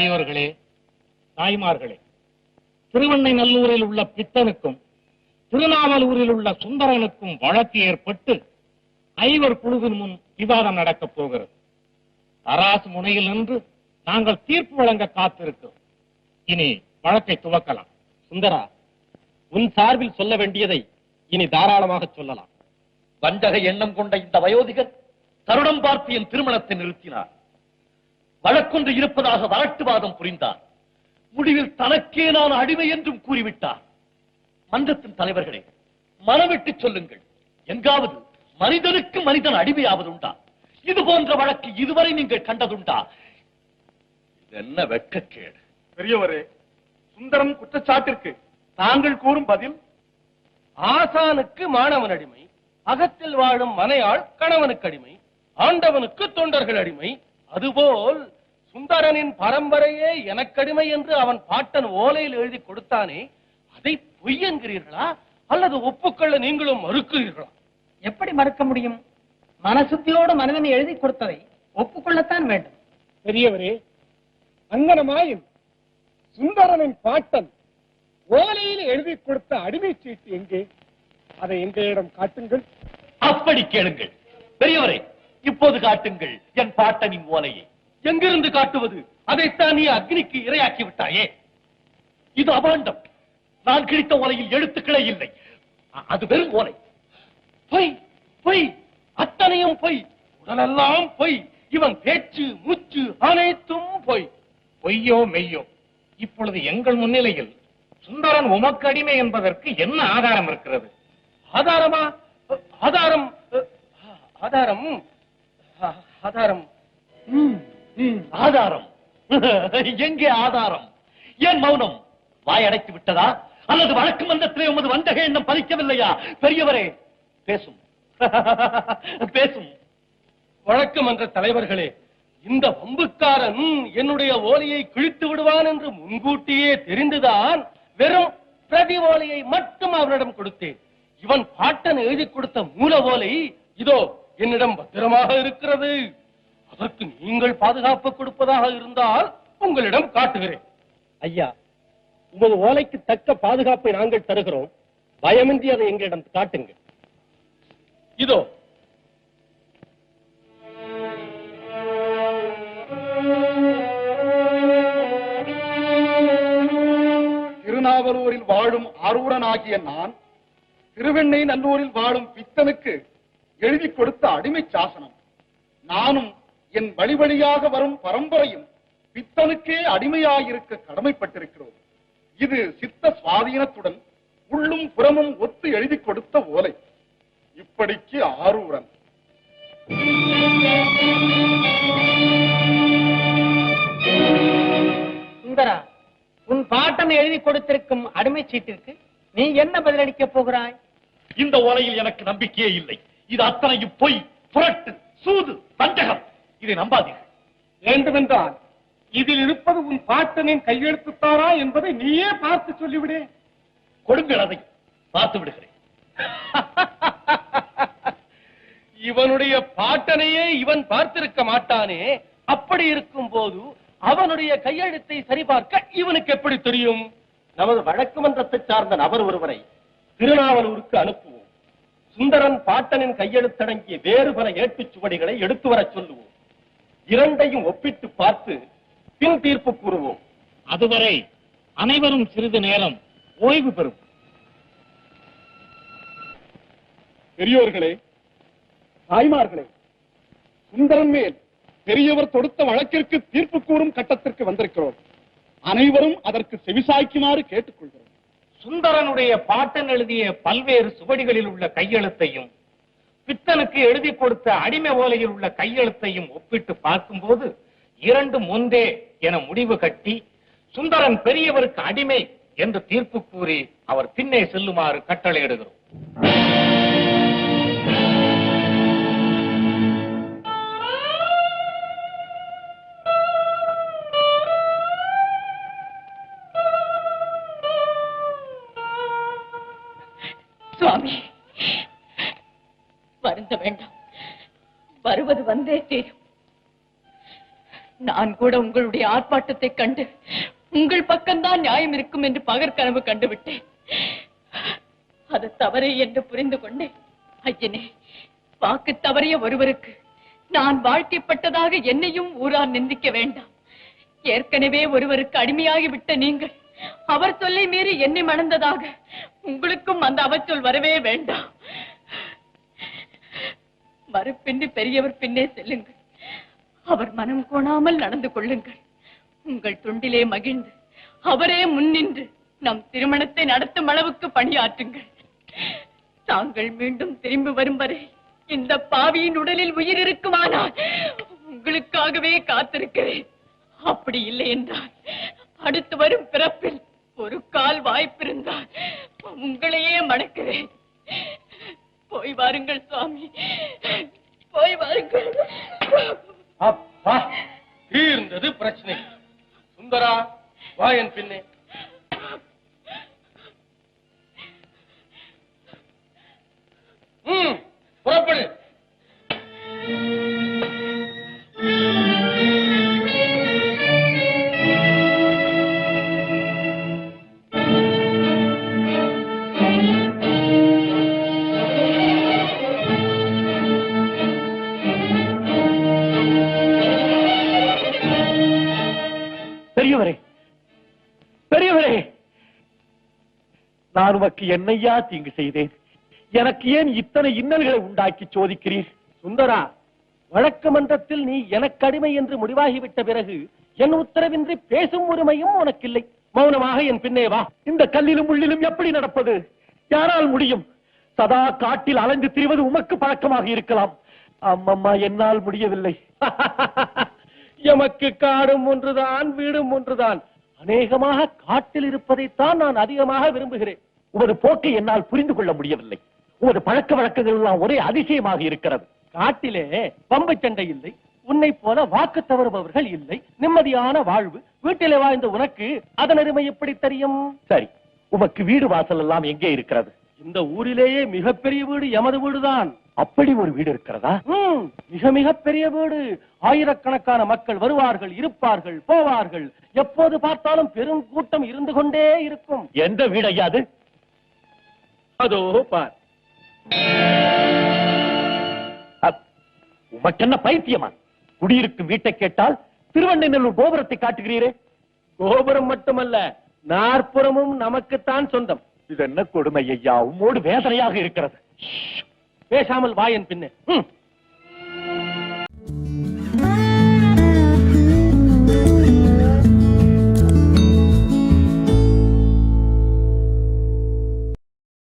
பெரியோர்களே தாய்மார்களே திருவண்ணை நல்லூரில் உள்ள பித்தனுக்கும் திருநாவலூரில் உள்ள சுந்தரனுக்கும் வழக்கு ஏற்பட்டு ஐவர் குழுவின் முன் விவாதம் நடக்கப் போகிறது. தராசு முனையில் நின்று நாங்கள் தீர்ப்பு வழங்க காத்திருக்கிறோம். இனி வழக்கை துவக்கலாம். சுந்தரா உன் சார்பில் சொல்ல வேண்டியதை இனி தாராளமாக சொல்லலாம். வஞ்சக எண்ணம் கொண்ட இந்த வயோதிகர் தருணம் பார்த்து என் திருமணத்தை நிறுத்தினார். வழக்கொன்று இருப்பதாக வரட்டுவாதம் புரிந்தார் முடிவில் தனக்கே நான் அடிமை என்றும் கூறிவிட்டார். மன்றத்தின் தலைவர்களே மனவிட்டு சொல்லுங்கள். எங்காவது மனிதனுக்கு மனிதன் அடிமையாவது உண்டா? இது போன்ற வழக்கு இதுவரை நீங்கள் கண்டதுண்டா? என்ன வெட்கக்கேடு பெரியவரே சுந்தரம் குற்றச்சாட்டிற்கு தாங்கள் கூறும் பதில் ஆசானுக்கு மாணவன் அடிமை அகத்தில் வாழும் மனையாள் கணவனுக்கு அடிமை ஆண்டவனுக்கு தொண்டர்கள் அடிமை அதுபோல் சுந்தரனின் பரம்பரையே எனக்கடிமை என்று அவன் பாட்டன் ஓலையில் எழுதி கொடுத்தானே அதை பொய் என்கிறீர்களா அல்லது ஒப்புக்கொள்ள நீங்களும் மறுக்கிறீர்களா? எப்படி மறுக்க முடியும்? மனசுத்தியோடு மனிதன் எழுதி கொடுத்ததை ஒப்புக்கொள்ளத்தான் வேண்டும். பெரியவரே அங்கனமாயின் சுந்தரனின் பாட்டன் ஓலையில் எழுதி கொடுத்த அடிமை சீட்டு எங்கே? அதை எங்களிடம் காட்டுங்கள். அப்படி கேளுங்கள். பெரியவரே இப்போது காட்டுங்கள் என் பாட்டனின் ஓலையை. எங்கிருந்து காட்டுவது? அதைத்தான் நீ அக்னிக்கு இரையாக்கி விட்டாயே இது அபாண்டம். நான் கிழித்த ஓலையில் எழுத்துக்களே இல்லை. அது வெறும் ஓலை. பொய் பொய் அத்தனையும் பொய். உடலெல்லாம் பொய். இவன் பேச்சு மூச்சு அனைத்தும் பொய். பொய்யோ மெய்யோ இப்பொழுது எங்கள் முன்னிலையில் சுந்தரன் உமக்கு அடிமை என்பதற்கு என்ன ஆதாரம் இருக்கிறது? ஆதாரமா? ஆதாரம் ஆதாரம் ஆதாரம். ஆதாரம். எங்கே ஆதாரம்? ஏன் மௌனம்? வாய் அடைத்து விட்டதா? அல்லது வழக்கு மன்றத்திலே உமது வந்தக எண்ணம் பலிக்கவில்லையா பெரியவரே பேசும். பேசும். வழக்கு மன்ற தலைவர்களே இந்த வம்புக்காரன் என்னுடைய ஓலையை கிழித்து விடுவான் என்று முன்கூட்டியே தெரிந்துதான் வெறும் பிரதி ஓலையை மட்டும் அவனிடம் கொடுத்தேன். இவன் பாட்டன் எழுதி கொடுத்த மூல ஓலை இதோ என்னிடம் பத்திரமாக இருக்கிறது. அதற்கு நீங்கள் பாதுகாப்பு கொடுப்பதாக இருந்தால் உங்களிடம் காட்டுகிறேன். ஐயா உமது ஓலைக்கு தக்க பாதுகாப்பை நாங்கள் தருகிறோம். பயமின்றி அதை எங்களிடம் காட்டுங்கள். இதோ. திருநாவலூரில் வாழும் ஆரூரனாகிய நான் திருவெண்ணை நல்லூரில் வாழும் பித்தனுக்கு எழுதி கொடுத்த அடிமை சாசனம். நானும் என் வழி வழியாக வரும் பரம்பரையும் பித்தனுக்கே அடிமையாயிருக்க கடமைப்பட்டிருக்கிறோம். இது சித்த சுவாதீனத்துடன் உள்ளும் புறமும் ஒத்து எழுதி கொடுத்த ஓலை. இப்படிக்கு ஆரூரன். சுந்தரா உன் பாட்டன் எழுதி கொடுத்திருக்கும் அடிமை சீட்டிற்கு நீ என்ன பதிலளிக்க போகிறாய்? இந்த ஓலையில் எனக்கு நம்பிக்கையே இல்லை. இது அத்தனையும் பொய் புரட்டு சூது வஞ்சகம் இதை நம்பாதீர்கள். வேண்டுமென்றால் இதில் இருப்பது உன் பாட்டனின் கையெழுத்துத்தாரா என்பதை நீயே பார்த்து சொல்லிவிடே. கொடுங்கள் அதை. பார்த்து விடுகிறேன். இவனுடைய பாட்டனையே இவன் பார்த்திருக்க மாட்டானே. அப்படி இருக்கும் போது அவனுடைய கையெழுத்தை சரிபார்க்க இவனுக்கு எப்படி தெரியும்? நமது வழக்கு மன்றத்தை சார்ந்த நபர் ஒருவரை திருநாவலூருக்கு அனுப்புவோம். சுந்தரன் பாட்டனின் கையெழுத்தடங்கிய வேறு பல ஏட்டுச் சுவடிகளை எடுத்து வரச் சொல்லுவோம். இரண்டையும் ஒப்பிட்டு பார்த்து பின் தீர்ப்பு கூறுவோம். அதுவரை அனைவரும் சிறிது நேரம் ஓய்வு பெறும். பெரியோர்களே தாய்மார்களே சுந்தரன் மேல் பெரியவர் தொடுத்த வழக்கிற்கு தீர்ப்பு கூறும் கட்டத்திற்கு வந்திருக்கிறோம். அனைவரும் அதற்கு செவிசாய்க்குமாறு கேட்டுக்கொள்கிறோம். சுந்தரனுடைய பாட்டன் எழுதிய பல்வேறு சுவடிகளில் உள்ள கையெழுத்தையும் பித்தனுக்கு எழுதி கொடுத்த அடிமை ஓலையில் உள்ள கையெழுத்தையும் ஒப்பிட்டு பார்க்கும்போது இரண்டும் ஒன்றே என முடிவு கட்டி சுந்தரன் பெரியவருக்கு அடிமை என்று தீர்ப்பு கூறி அவர் பின்னே செல்லுமாறு கட்டளையிடுகிறோம். சுவாமி. வருந்த வேண்டாம். வருவது வந்தே தீரும். நான் கூட உங்களுடைய ஆர்ப்பாட்டத்தை கண்டு உங்கள் பக்கம்தான் நியாயம் இருக்கும் என்று பகற்கனவு கண்டுவிட்டேன். அது தவறு என்று புரிந்து கொண்டேன். ஐயனே வாக்கு தவறிய ஒருவருக்கு நான் வாழ்க்கைப்பட்டதாக என்னையும் ஊரார் நிந்திக்க வேண்டாம். ஏற்கனவே ஒருவருக்கு அடிமையாகிவிட்ட நீங்கள் அவர் சொல்லை மீறி என்னை மணந்ததாக உங்களுக்கும் அந்த அவச்சொல் வரவே வேண்டாம். மறுப்பின்றி பெரியவர் பின்னே செல்லுங்கள். அவர் மனம் கோணாமல் நடந்து கொள்ளுங்கள். உங்கள் தொண்டிலே மகிழ்ந்து அவரே முன்னின்று நம் திருமணத்தை நடத்தும் அளவுக்கு பணியாற்றுங்கள். தாங்கள் மீண்டும் திரும்பி வரும் வரை இந்த பாவியின் உடலில் உயிர் இருக்குமானால் உங்களுக்காகவே காத்திருக்கிறேன். அப்படி இல்லை என்றால் அடுத்து வரும் பிறப்பில் ஒரு கால் வாய்ப்பிருந்தால் உங்களையே மணக்கிறேன். போய் வாருங்கள் சுவாமி. போய் வாருங்கள். அப்பா தீர்ந்தது பிரச்சனை. சுந்தரா வா என் பின்னே. நான் உமக்கு என்னையா தீங்கு செய்தேன்? எனக்கு ஏன் இத்தனை இன்னல்களை உண்டாக்கி சோதிக்கிறீர்? சுந்தரா வழக்கு மன்றத்தில் நீ எனக்கு அடிமை என்று முடிவாகிவிட்ட பிறகு என் உத்தரவின்றி பேசும் உரிமையும் உனக்கில்லை. மௌனமாக என் பின்னே வா. இந்த கல்லிலும் முள்ளிலும் எப்படி நடப்பது? யாரால் முடியும்? சதா காட்டில் அலைந்து திரிவது உமக்கு பழக்கமாக இருக்கலாம். அம்மம்மா என்னால் முடியவில்லை. எமக்கு காடும் ஒன்றுதான் வீடும் ஒன்றுதான். அநேகமாக காட்டில் இருப்பதைத்தான் நான் அதிகமாக விரும்புகிறேன். உமது போக்கை என்னால் புரிந்து கொள்ள முடியவில்லை. உமது பழக்க வழக்கங்கள் எல்லாம் ஒரே அதிசயமாக இருக்கிறது. காட்டிலே பம்பு சண்டை இல்லை. உன்னை போல வாக்கு தவறுபவர்கள் இல்லை. நிம்மதியான வாழ்வு. வீட்டிலே வாழ்ந்த உனக்கு அதன் அருமை எப்படி தெரியும்? சரி உமக்கு வீடு வாசல் எல்லாம் எங்கே இருக்கிறது? இந்த ஊரிலேயே மிகப்பெரிய வீடு எமது வீடுதான். அப்படி ஒரு வீடு இருக்கிறதா? மிக மிக பெரிய வீடு. ஆயிரக்கணக்கான மக்கள் வருவார்கள் இருப்பார்கள் போவார்கள். எப்போது பார்த்தாலும் பெரும் கூட்டம் இருந்து கொண்டே இருக்கும். எந்த வீடு ஐயா அது பார். உமக்கென்ன பைத்தியமா? குடியிருக்கும் வீட்டை கேட்டால் திருவண்ணநல்லூர் கோபுரத்தை காட்டுகிறீரே? கோபுரம் மட்டுமல்ல நாற்புறமும் நமக்குத்தான் சொந்தம். இது என்ன கொடுமை ஐயா? உம்மோடு வேதனையாக இருக்கிறது. பேசாமல் வாயன் பின்னே.